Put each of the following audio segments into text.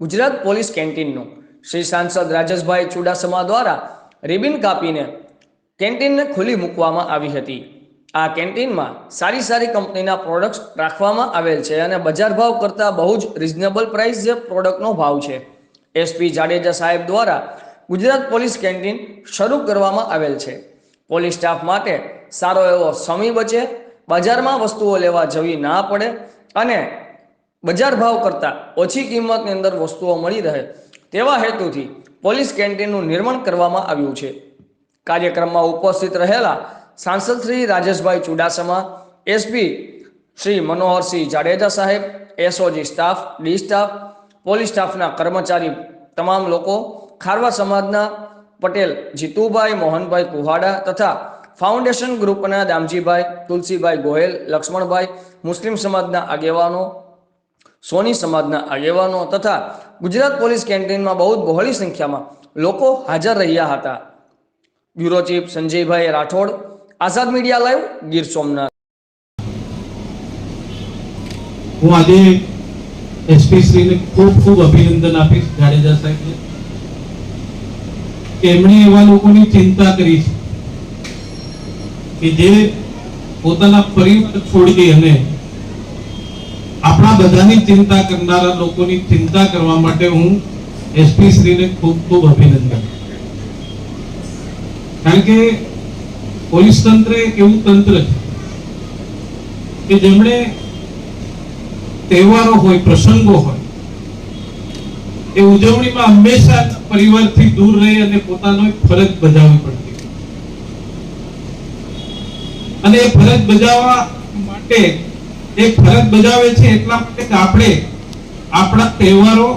Gujarat police કેન્ટીનનું. Shri સાંસદ રાજેશભાઈ ચુડાસમા દ્વારા ribbon કાપીને કેન્ટીનને ખુલ્લી મૂકવામાં આવી હતી. આ કેન્ટીનમાં સારી સારી કંપનીના પ્રોડક્ટ્સ રાખવામાં આવેલ છે અને બજાર ભાવ કરતાં બહુ જ રિઝનેબલ પ્રાઇસ જે પ્રોડક્ટનો ભાવ છે. એસપી જાડેજા સાહેબ દ્વારા ગુજરાત પોલીસ કેન્ટીન શરૂ કરવામાં આવેલ છે. પોલીસ સ્ટાફ માટે સારો એવો સમય બચે, બજારમાં વસ્તુઓ લેવા જવી ના પડે અને બજાર ભાવ કરતાં ઓછી કિંમતની અંદર વસ્તુઓ મળી રહે તેવા હેતુથી પોલીસ કેન્ટીનનું નિર્માણ કરવામાં આવ્યું છે. કાર્યક્રમમાં ઉપસ્થિત રહેલા સાંસદ શ્રી રાજેશભાઈ ચુડાસમા એસપી શ્રી મનોહરસિંહ જાડેજા સાહેબ SOG staff, D staff, police સ્ટાફના કર્મચારી તમામ લોકો, ખારવા સમાજના પટેલ જીતુભાઈ, મોહનભાઈ કુહાડા તથા ફાઉન્ડેશન ગ્રુપના દામજીભાઈ, તુલસીભાઈ ગોહેલ લક્ષ્મણભાઈ, મુસ્લિમ સમાજના આગેવાનો સોની સમાજના આગેવાનો તથા ગુજરાત પોલીસ કેન્ટીનમાં બહુ બહોળી સંખ્યામાં લોકો હાજર રહ્યા હતા. Bureau chief Sanjaybhai Rathod, Azad media live, Gir Somnath. હું આજે એસપી શ્રીને ખૂબ ખૂબ અભિનંદન આપીશ જાડેજા સાહેબને કે એમણે એવા લોકોની ચિંતા કરી છે કે જે પોતાના પરિવાર છોડી અને આપણા બધાની ચિંતા કરનારા લોકોની ચિંતા કરવા માટે હું એસપી શ્રીને ખૂબ ખૂબ અભિનંદન. કારણ કે પોલીસ તંત્ર એક એવું તંત્ર છે કે જેમણે તહેવારો હોય, પ્રસંગો હોય, એ ઉજવણીમાં હંમેશા પરિવારથી દૂર રહી અને પોતાનો ફરજ બજાવવી પડતી અને એ ફરજ બજાવવા માટે એ ફરજ બજાવે છે એટલા માટે આપણે આપણા તહેવારો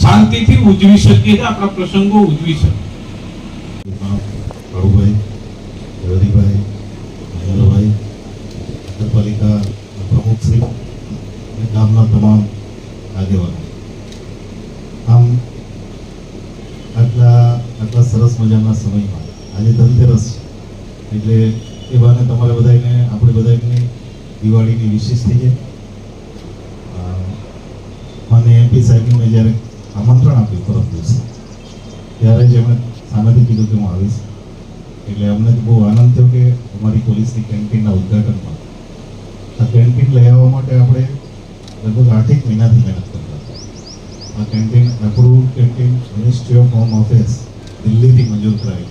શાંતિથી ઉજવી શકીએ આપણા પ્રસંગો ઉજવી શકીએ. બાબુભાઈ જગદીભાઈ મહેન્દ્રભાઈ નગરપાલિકા પ્રમુખશ્રી અને ગામના તમામ આગેવાનો. આમ આટલા આટલા સરસ મજાના સમયમાં આજે ધનતેરસ એટલે એ બહાને તમારે બધાને આપણે બધાને દિવાળીની વિશેષ થઈ જાય. અને એમપી સાહેબનું મેં જ્યારે આમંત્રણ આપ્યું પરમ દિવસે, ત્યારે જ એમણે સામેથી કીધું કે હું આવીશ. એટલે અમને બહુ આનંદ થયો કે અમારી પોલીસની કેન્ટીનના ઉદ્ઘાટનમાં. આ કેન્ટીન લઈ આવવા માટે આપણે લગભગ આઠેક મહિનાથી મહેનત કરતા આ canteen approve canteen ministry of home office દિલ્હીથી મંજૂર કરાવી